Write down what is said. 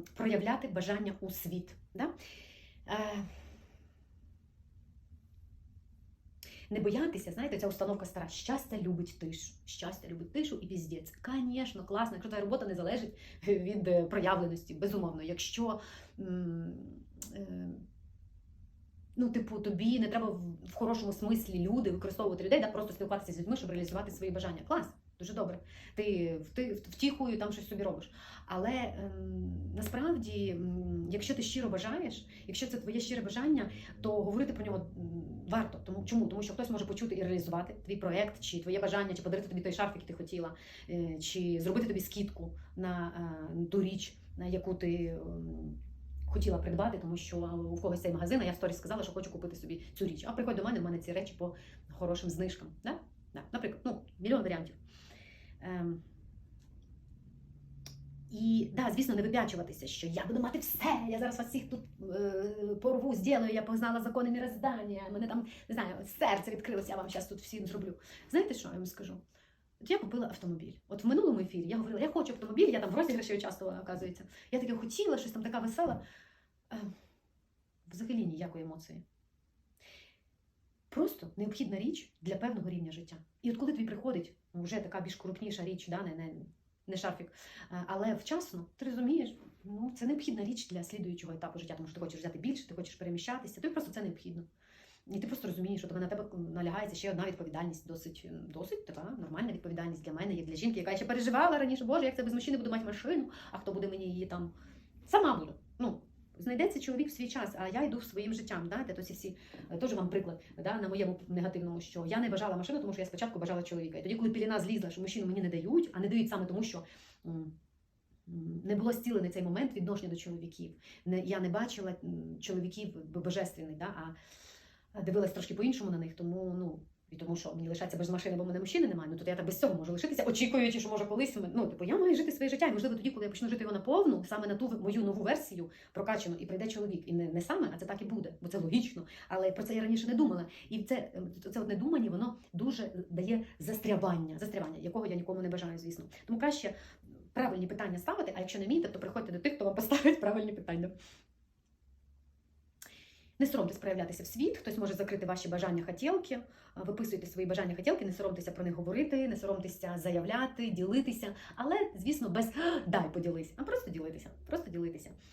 проявляти бажання у світ. Да? Е, не боятися, знаєте, ця установка стара. Щастя любить тишу. Щастя любить тишу і піздець. Звісно, класно, якщо твоя робота не залежить від е, проявленості, безумовно. Якщо е, ну, типу, тобі не треба в хорошому смислі люди використовувати людей, да, просто спілкуватися з людьми, щоб реалізувати свої бажання. Клас, дуже добре. Ти втіхою там щось собі робиш. Але ем, насправді, якщо ти щиро бажаєш, якщо це твоє щире бажання, то говорити про нього варто. Тому чому? Тому що хтось може почути і реалізувати твій проект, чи твоє бажання, чи подарити тобі той шарф, який ти хотіла, е, чи зробити тобі скидку на е, ту річ, на яку ти. ем, Хотіла придбати, тому що у когось цей магазин, а я в сторі сказала, що хочу купити собі цю річ. А приходь до мене, в мене ці речі по хорошим знижкам. Да? Да. Наприклад, ну, мільйон варіантів. Ем, і да, звісно, не вип'ячуватися, що я буду мати все. Я зараз вас всіх тут е, порву, зроблю, я познала закони міроздання, мене там не знаю, серце відкрилося, я вам зараз тут всім зроблю. Знаєте, що я вам скажу? От я купила автомобіль. От в минулому ефірі я говорила, я хочу автомобіль, я там в розіграші часто оказується. Я таке хотіла, щось там така весела. Е, взагалі ніякої емоції. Просто необхідна річ для певного рівня життя. І от коли тобі приходить ну, вже така більш крупніша річ, да, не, не, не шарфік, але вчасно, ти розумієш, ну це необхідна річ для слідуючого етапу життя, тому що ти хочеш взяти більше, ти хочеш переміщатися, тобі просто це необхідно. І ти просто розумієш, що на тебе налягається ще одна відповідальність, досить, досить така нормальна відповідальність для мене, як для жінки, яка ще переживала раніше, боже, як це без мужчини буду мати машину, а хто буде мені її там сама буду. Ну, знайдеться чоловік в свій час, а я йду своїм життям. Да? Тобто всі е, теж вам приклад да, на моєму негативному, що я не бажала машину, тому що я спочатку бажала чоловіка. І тоді, коли піліна злізла, що мужчину мені не дають, а не дають саме тому, що. Не було зцілений цей момент відношення до чоловіків. Я не бачила чоловіків божественних, да, а дивилась трошки по-іншому на них, тому ну. І тому що мені лишаться без машини, бо мене мужчини немає. Ну то я так без цього можу лишитися, очікуючи, що може колись ну, типу, я маю жити своє життя. І можливо, тоді, коли я почну жити його наповну, саме на ту мою нову версію прокачану, і прийде чоловік. І не, не саме, а це так і буде, бо це логічно. Але про це я раніше не думала. І це, це от недумання, воно дуже дає застрябання, застрябання, якого я нікому не бажаю, звісно. Тому краще правильні питання ставити, а якщо не вмієте, то приходьте до тих, хто вам поставить правильні питання. Не соромтесь проявлятися в світ, хтось може закрити ваші бажання хотілки, виписуйте свої бажання хотілки, не соромтеся про них говорити, не соромтеся заявляти, ділитися, але, звісно, без дай поділись, а просто ділитися, просто ділитися.